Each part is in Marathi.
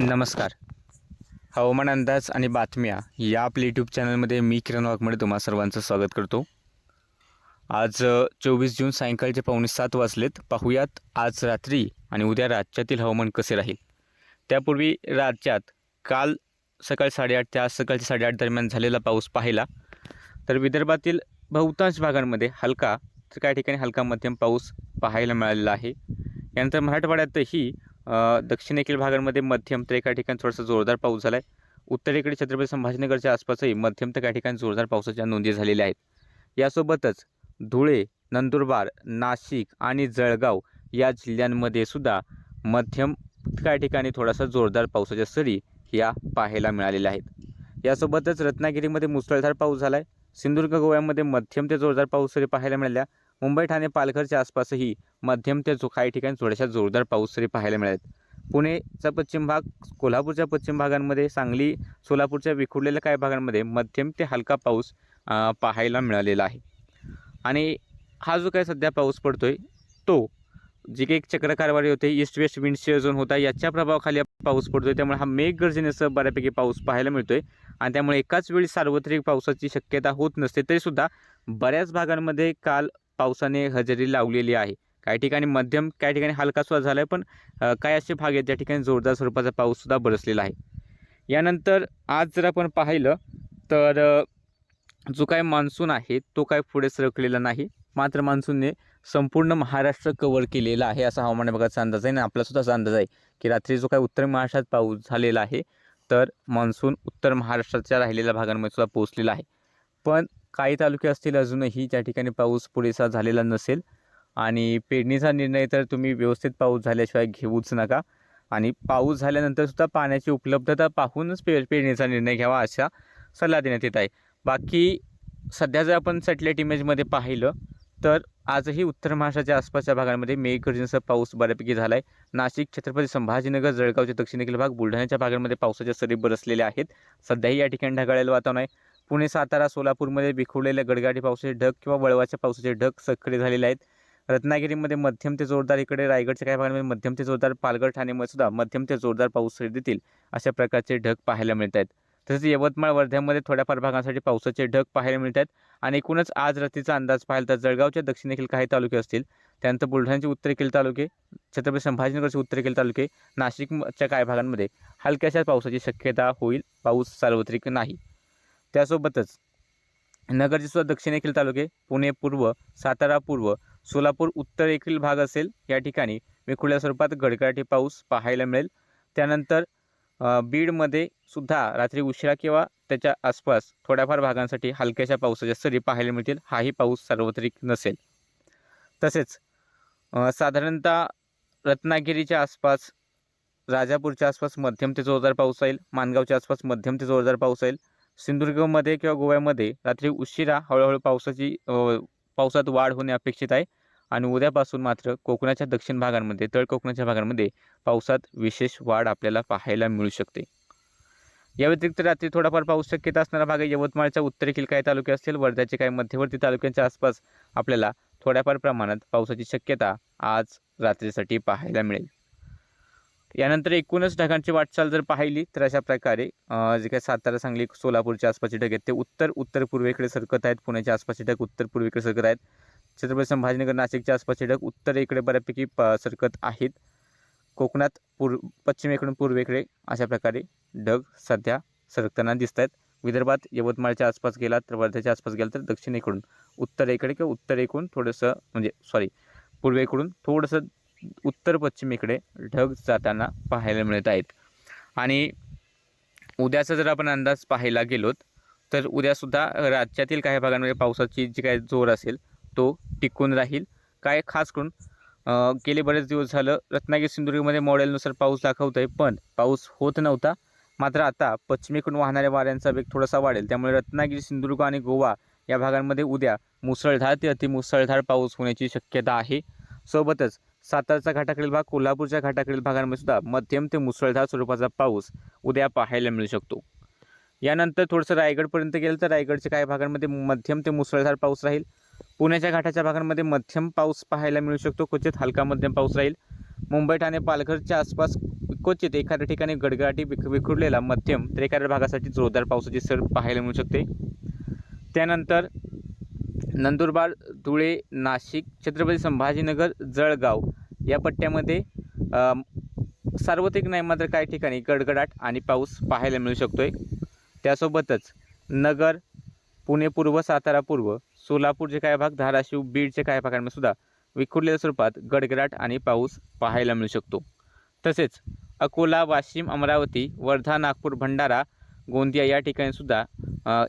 नमस्कार. हवामान अंदाज आणि बातम्या या आपल्या यूट्यूब चॅनलमध्ये मी किरण वाघमडे तुम्हा सर्वांचं स्वागत करतो. आज चोवीस जून सायंकाळचे पावणे सात वाजलेत. पाहूयात आज रात्री आणि उद्या राज्यातील हवामान कसे राहील? त्यापूर्वी राज्यात काल सकाळी साडेआठ ते आज सकाळचे साडेआठ दरम्यान झालेला पाऊस पाहिला. तर विदर्भातील बहुतांश भागांमध्ये हलका तर काही ठिकाणी हलका मध्यम पाऊस पाहायला मिळालेला आहे. यानंतर मराठवाड्यातही दक्षिणेकडील भागांमध्ये मध्यम तर एका ठिकाणी थोडासा जोरदार पाऊस झाला आहे उत्तरेकडे छत्रपती संभाजीनगरच्या आसपासही मध्यम तर काही ठिकाणी जोरदार पावसाच्या नोंदी झालेल्या आहेत. यासोबतच धुळे नंदुरबार नाशिक आणि जळगाव या जिल्ह्यांमध्ये सुद्धा मध्यम काही ठिकाणी थोडासा जोरदार पावसाच्या सरी या पाहायला मिळालेल्या आहेत. यासोबतच रत्नागिरीमध्ये मुसळधार पाऊस झाला आहे सिंधुदुर्ग गोव्यामध्ये मध्यम ते जोरदार पाऊस सरी पाहायला मिळाल्या. मुंबई ठाणे पालघरच्या आसपासही मध्यम ते जो काही ठिकाणी थोड्याशा जोरदार पाऊस तरी पाहायला मिळालेत पुणेचा पश्चिम भाग कोल्हापूरच्या पश्चिम भागांमध्ये सांगली सोलापूरच्या विखुरलेल्या काही भागांमध्ये मध्यम ते हलका पाऊस पाहायला मिळालेला आहे. आणि हा जो काही सध्या पाऊस पडतो आहे तो जी काही चक्र कारवारी होते east west wind shear zone होता याच्या प्रभावाखाली पाऊस पाऊस पडतोय. त्यामुळे हा मेघगर्जनेसह बऱ्यापैकी पाऊस पाहायला मिळतोय. आणि त्यामुळे एकाच वेळी सार्वत्रिक पावसाची शक्यता होत नसते तरीसुद्धा बऱ्याच भागांमध्ये काल पावसाने हजेरी लावलेली आहे. काही ठिकाणी मध्यम काही ठिकाणी हलका सुद्धा झाला आहे पण काय काही असे भाग आहेत त्या ठिकाणी जोरदार स्वरूपाचा पाऊससुद्धा बरसलेला आहे. यानंतर आज जर आपण पाहिलं तर जो काय मान्सून आहे तो काय पुढे सरकलेला नाही. मात्र मान्सूनने संपूर्ण महाराष्ट्र कव्हर केलेला आहे असा हवामान विभागाचा अंदाज आहे. आणि आपलासुद्धा असा अंदाज आहे की रात्री जो काय उत्तर महाराष्ट्रात पाऊस झालेला आहे तर मान्सून उत्तर महाराष्ट्राच्या राहिलेल्या भागांमध्ये सुद्धा पोहोचलेला आहे. पण काही तालुके असतील अजूनही ज्या ठिकाणी पाऊस पुरेसा झालेला नसेल आणि पेरणीचा निर्णय तर तुम्ही व्यवस्थित पाऊस झाल्याशिवाय घेऊच नका. आणि पाऊस झाल्यानंतर सुद्धा पाण्याची उपलब्धता पाहूनच पे पेरणीचा निर्णय घ्यावा असा सल्ला देण्यात येत आहे. बाकी सध्या जर आपण सॅटेलाईट इमेजमध्ये पाहिलं तर आजही उत्तर महाराष्ट्राच्या आसपासच्या भागांमध्ये मेघगर्जनेसह पाऊस बऱ्यापैकी झाला आहे नाशिक छत्रपती संभाजीनगर जळगावचे दक्षिणेकडील भाग बुलढाण्याच्या भागांमध्ये पावसाच्या सरी बरसलेल्या आहेत. सध्याही या ठिकाणी ढगाळलेलं वातावरण आहे. पुणे सातारा सोलापूरमध्ये विखुरलेल्या गडगाठी पावसाचे ढग किंवा वळवाच्या पावसाचे ढग सक्रिय झालेले आहेत. रत्नागिरीमध्ये मध्यम ते जोरदार इकडे रायगडच्या काही भागांमध्ये मध्यम ते जोरदार पालघर ठाणेमध्ये सुद्धा मध्यम ते जोरदार पाऊस देतील अशा प्रकारचे ढग पाहायला मिळत आहेत तसेच यवतमाळ वर्ध्यामध्ये थोड्याफार भागांसाठी पावसाचे ढग पाहायला मिळत आहेत आणि एकूणच आज रात्रीचा अंदाज पाहिला तर जळगावच्या दक्षिणेखील काही तालुके असतील त्यानंतर बुलढाण्याचे उत्तरेकडील तालुके छत्रपती संभाजीनगरचे उत्तरेकडील तालुके नाशिकच्या काही भागांमध्ये हलक्याशा पावसाची शक्यता होईल पाऊस सार्वत्रिक नाही. त्यासोबतच नगरचेसुद्धा दक्षिणेकडील तालुके पुणे पूर्व सातारा पूर्व सोलापूर उत्तरेकडील भाग असेल या ठिकाणी विखुरल्या स्वरूपात गडगडाटी पाऊस पाहायला मिळेल. त्यानंतर बीडमध्ये सुद्धा रात्री उशिरा किंवा त्याच्या आसपास थोड्याफार भागांसाठी हलक्याशा पावसाच्या सरी पाहायला मिळतील. हाही पाऊस सार्वत्रिक नसेल. तसेच साधारणतः रत्नागिरीच्या आसपास राजापूरच्या आसपास मध्यम ते जोरदार पाऊस येईल माणगावच्या आसपास मध्यम ते जोरदार पाऊस येईल सिंधुदुर्गमध्ये किंवा गोव्यामध्ये रात्री उशिरा हळूहळू पावसाची पावसात वाढ होणे अपेक्षित आहे. आणि उद्यापासून मात्र कोकणाच्या दक्षिण भागांमध्ये तळ कोकणाच्या भागांमध्ये पावसात विशेष वाढ आपल्याला पाहायला मिळू शकते. या व्यतिरिक्त रात्री थोडाफार पाऊस शक्यता असणारा भाग आहे. यवतमाळच्या उत्तरेतील काही तालुके असतील वर्ध्याचे काही मध्यवर्ती तालुक्यांच्या आसपास आपल्याला थोड्याफार प्रमाणात पावसाची शक्यता आज रात्रीसाठी पाहायला मिळेल. यानंतर एकूणच ढगांची वाटचाल जर पाहिली तर अशा प्रकारे जे काही सातारा सांगली सोलापूरच्या आसपासचे ढग आहेत ते उत्तर उत्तर पूर्वेकडे सरकत आहेत पुण्याच्या आसपासचे ढग उत्तर पूर्वेकडे सरकत आहेत. छत्रपती संभाजीनगर नाशिकच्या आसपासचे ढग उत्तरेकडे बऱ्यापैकी प सरकत आहेत. कोकणात पूर्व पश्चिमेकडून पूर्वेकडे अशा प्रकारे ढग सध्या सरकताना दिसत आहेत विदर्भात यवतमाळच्या आसपास गेला तर वर्ध्याच्या आसपास गेलात तर दक्षिणेकडून उत्तरेकडे किंवा उत्तरेकडून थोडंसं म्हणजे सॉरी पूर्वेकडून थोडंसं उत्तर पश्चिमेकडे ढग जाताना पाहायला मिळत आहेत. आणि उद्याचा जर आपण अंदाज पाहायला गेलोत तर उद्यासुद्धा राज्यातील काही भागांमध्ये पावसाची जी काय जोर असेल तो टिकून राहील. काय खास करून गेले बरेच दिवस झालं रत्नागिरी सिंधुदुर्गमध्ये मॉडेलनुसार पाऊस दाखवत आहे पण पाऊस होत नव्हता. मात्र आता पश्चिमेकडून वाहणाऱ्या वाऱ्यांचा वेग थोडासा वाढेल. त्यामुळे रत्नागिरी सिंधुदुर्ग आणि गोवा या भागांमध्ये उद्या मुसळधार ते अतिमुसळधार पाऊस होण्याची शक्यता आहे. सोबतच सातारचा घाटाकडील भाग कोल्हापूरच्या घाटाकडील भागांमध्ये सुद्धा मध्यम ते मुसळधार स्वरूपाचा पाऊस उद्या पाहायला मिळू शकतो. यानंतर थोडंसं रायगडपर्यंत गेलं तर रायगडच्या काही भागांमध्ये मध्यम ते मुसळधार पाऊस राहील. पुण्याच्या घाटाच्या भागांमध्ये मध्यम पाऊस पाहायला मिळू शकतो. क्वचित हलका मध्यम पाऊस राहील. मुंबई ठाणे पालघरच्या आसपास क्वचित एखाद्या ठिकाणी गडगडाटी विख विखुरलेला मध्यम तर एखाद्या भागासाठी जोरदार पावसाची सर पाहायला मिळू शकते. त्यानंतर नंदुरबार धुळे नाशिक छत्रपती संभाजीनगर जळगाव या पट्ट्यामध्ये सार्वत्रिक नाही मात्र काही ठिकाणी गडगडाट आणि पाऊस पाहायला मिळू शकतो आहे त्यासोबतच नगर पुणे पूर्व सातारा पूर्व सोलापूरचे काही भाग धाराशिव बीडचे काही भागांमध्ये सुद्धा विखुरलेल्या स्वरूपात गडगडाट आणि पाऊस पाहायला मिळू शकतो. तसेच अकोला वाशिम अमरावती वर्धा नागपूर भंडारा गोंदिया या ठिकाणी सुद्धा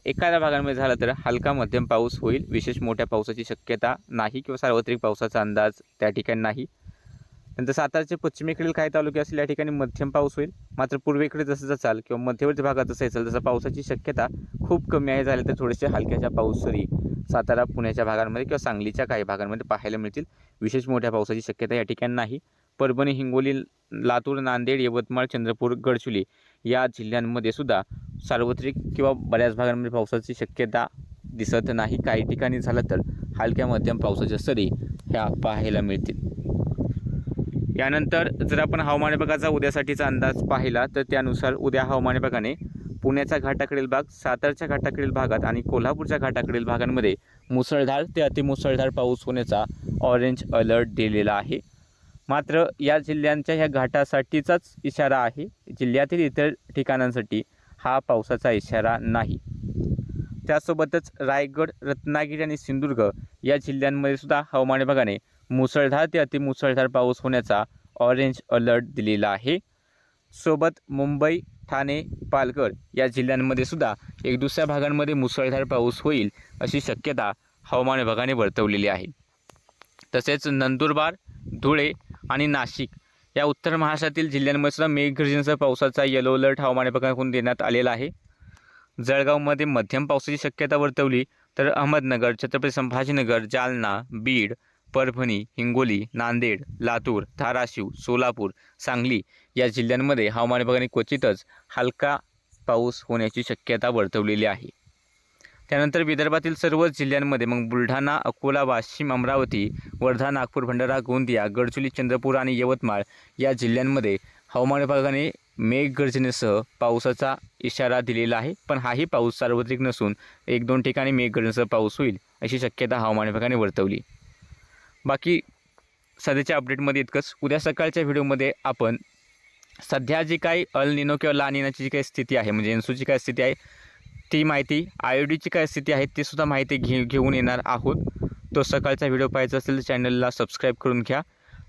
एखाद्या भागांमध्ये झालं तर हलका मध्यम पाऊस होईल. विशेष मोठ्या पावसाची शक्यता नाही किंवा सार्वत्रिक पावसाचा अंदाज त्या ठिकाणी नाही. नंतर सातारचे पश्चिमेकडील काही तालुके असतील या ठिकाणी मध्यम पाऊस होईल. मात्र पूर्वेकडे जसं जसाल किंवा मध्यवर्ती भागात जसं असेल तसं पावसाची शक्यता खूप कमी आहे. झाले तर थोडेसे हलक्याच्या पाऊस सरी सातारा पुण्याच्या भागांमध्ये किंवा सांगलीच्या काही भागांमध्ये पाहायला मिळतील. विशेष मोठ्या पावसाची शक्यता या ठिकाणी नाही. परभणी हिंगोली लातूर नांदेड यवतमाळ चंद्रपूर गडचुली या जिल्ह्यांमध्ये सुद्धा सार्वत्रिक किंवा बऱ्याच भागांमध्ये पावसाची शक्यता दिसत नाही. काही ठिकाणी झालं तर हलक्या मध्यम पावसाच्या सरी ह्या पाहायला मिळतील. यानंतर जर आपण हवामान विभागाचा उद्यासाठीचा अंदाज पाहिला तर त्यानुसार उद्या हवामान विभागाने पुण्याच्या घाटाकडील भाग सातारच्या घाटाकडील भागात आणि कोल्हापूरच्या घाटाकडील भागांमध्ये मुसळधार ते अतिमुसळधार पाऊस होण्याचा ऑरेंज अलर्ट दिलेला आहे. मात्र या जिल्ह्यांच्या ह्या घाटासाठीचाच इशारा आहे. जिल्ह्यातील इतर ठिकाणांसाठी हा पावसाचा इशारा नाही. त्यासोबतच रायगड रत्नागिरी आणि सिंधुदुर्ग या जिल्ह्यांमध्ये सुद्धा हवामान विभागाने मुसळधार ते अतिमुसळधार पाऊस होण्याचा ऑरेंज अलर्ट दिलेला आहे. सोबत मुंबई ठाणे पालघर या जिल्ह्यांमध्ये सुद्धा एक दुसऱ्या भागांमध्ये मुसळधार पाऊस होईल अशी शक्यता हवामान विभागाने वर्तवलेली आहे. तसेच नंदुरबार धुळे आणि नाशिक या उत्तर महाराष्ट्रातील जिल्ह्यांमध्ये सुद्धा मेघगर्जनेसह पावसाचा येलो अलर्ट हवामान विभागाकडून देण्यात आलेला आहे. जळगावमध्ये मध्यम पावसाची शक्यता वर्तवली तर अहमदनगर छत्रपती संभाजीनगर जालना बीड परभणी हिंगोली नांदेड लातूर धाराशिव सोलापूर सांगली या जिल्ह्यांमध्ये हवामान विभागाने क्वचितच हलका पाऊस होण्याची शक्यता वर्तवलेली आहे. त्यानंतर विदर्भातील सर्वच जिल्ह्यांमध्ये मग बुलढाणा अकोला वाशिम अमरावती वर्धा नागपूर भंडारा गोंदिया गडचुली चंद्रपूर आणि यवतमाळ या जिल्ह्यांमध्ये हवामान विभागाने मेघगर्जनेसह पावसाचा इशारा दिलेला आहे. पण हाही पाऊस सार्वत्रिक नसून एक दोन ठिकाणी मेघगर्जनेसह पाऊस होईल अशी शक्यता हवामान विभागाने वर्तवली. बाकी सध्याच्या अपडेटमध्ये इतकंच. उद्या सकाळच्या व्हिडिओमध्ये आपण सध्या जी काही अल निनो किंवा ला निनाची जी काही स्थिती आहे म्हणजे एनसूची काय स्थिती आहे ती माहिती आय ओ डीची काय स्थिती आहे ती सुद्धा माहिती घे घेऊन येणार आहोत. तो सकाळचा व्हिडिओ पाहायचा असेल तर चॅनलला सबस्क्राईब करून घ्या.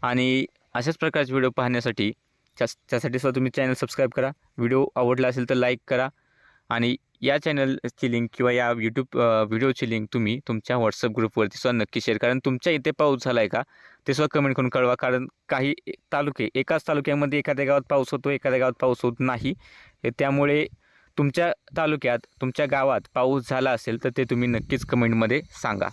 आणि अशाच प्रकारचे व्हिडिओ पाहण्यासाठी त्या त्यासाठी सुद्धा तुम्ही चॅनल सबस्क्राईब करा. व्हिडिओ आवडला असेल तर लाईक करा. आणि या चॅनलची लिंक किंवा या यूट्यूब व्हिडिओची लिंक तुम्ही तुमच्या व्हॉट्सअप ग्रुपवरती सुद्धा नक्की शेअर कारण तुमच्या इथे पाऊस झाला आहे का ते सुद्धा कमेंट करून कळवा. कारण काही तालुके एकाच तालुक्यामध्ये एखाद्या गावात पाऊस होतो एखाद्या गावात पाऊस होत नाही. त्यामुळे तुमच्या तालुक्यात तुमच्या गावात पाऊस झाला असेल तर ते तुम्ही नक्कीच कमेंटमध्ये सांगा.